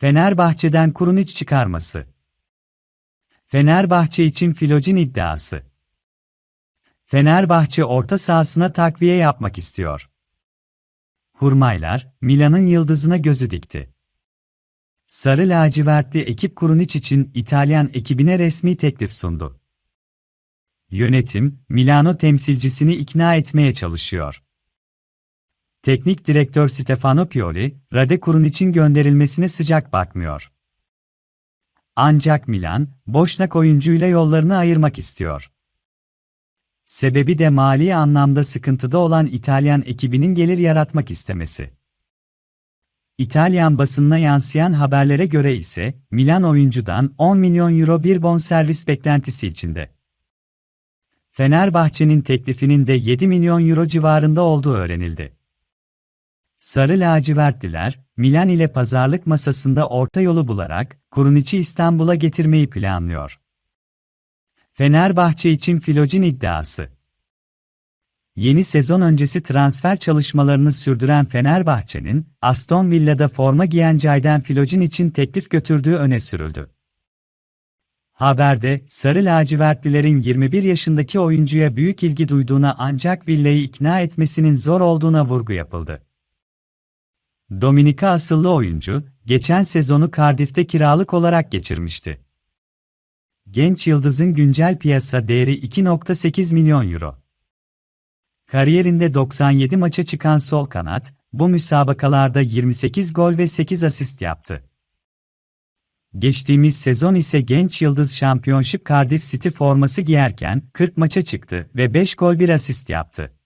Fenerbahçe'den Kurunic çıkarması. Fenerbahçe için Filocin iddiası. Fenerbahçe orta sahasına takviye yapmak istiyor. Hurmaylar, Milan'ın yıldızına gözü dikti. Sarı lacivertli ekip Kurunic için İtalyan ekibine resmi teklif sundu. Yönetim, Milano temsilcisini ikna etmeye çalışıyor. Teknik direktör Stefano Pioli, Rade Kurunic'in gönderilmesine sıcak bakmıyor. Ancak Milan, boşnak oyuncuyla yollarını ayırmak istiyor. Sebebi de mali anlamda sıkıntıda olan İtalyan ekibinin gelir yaratmak istemesi. İtalyan basınına yansıyan haberlere göre ise Milan oyuncudan 10 milyon euro bir bonservis beklentisi içinde. Fenerbahçe'nin teklifinin de 7 milyon euro civarında olduğu öğrenildi. Sarı lacivertliler, Milan ile pazarlık masasında orta yolu bularak Kurunic'i İstanbul'a getirmeyi planlıyor. Fenerbahçe için Filocin iddiası. Yeni sezon öncesi transfer çalışmalarını sürdüren Fenerbahçe'nin Aston Villa'da forma giyen Cayden Filocin için teklif götürdüğü öne sürüldü. Haberde, Sarı lacivertlilerin 21 yaşındaki oyuncuya büyük ilgi duyduğuna ancak Villa'yı ikna etmesinin zor olduğuna vurgu yapıldı. Dominika asıllı oyuncu, geçen sezonu Cardiff'te kiralık olarak geçirmişti. Genç yıldızın güncel piyasa değeri 2.8 milyon euro. Kariyerinde 97 maça çıkan sol kanat, bu müsabakalarda 28 gol ve 8 asist yaptı. Geçtiğimiz sezon ise genç yıldız Championship Cardiff City forması giyerken 40 maça çıktı ve 5 gol 1 asist yaptı.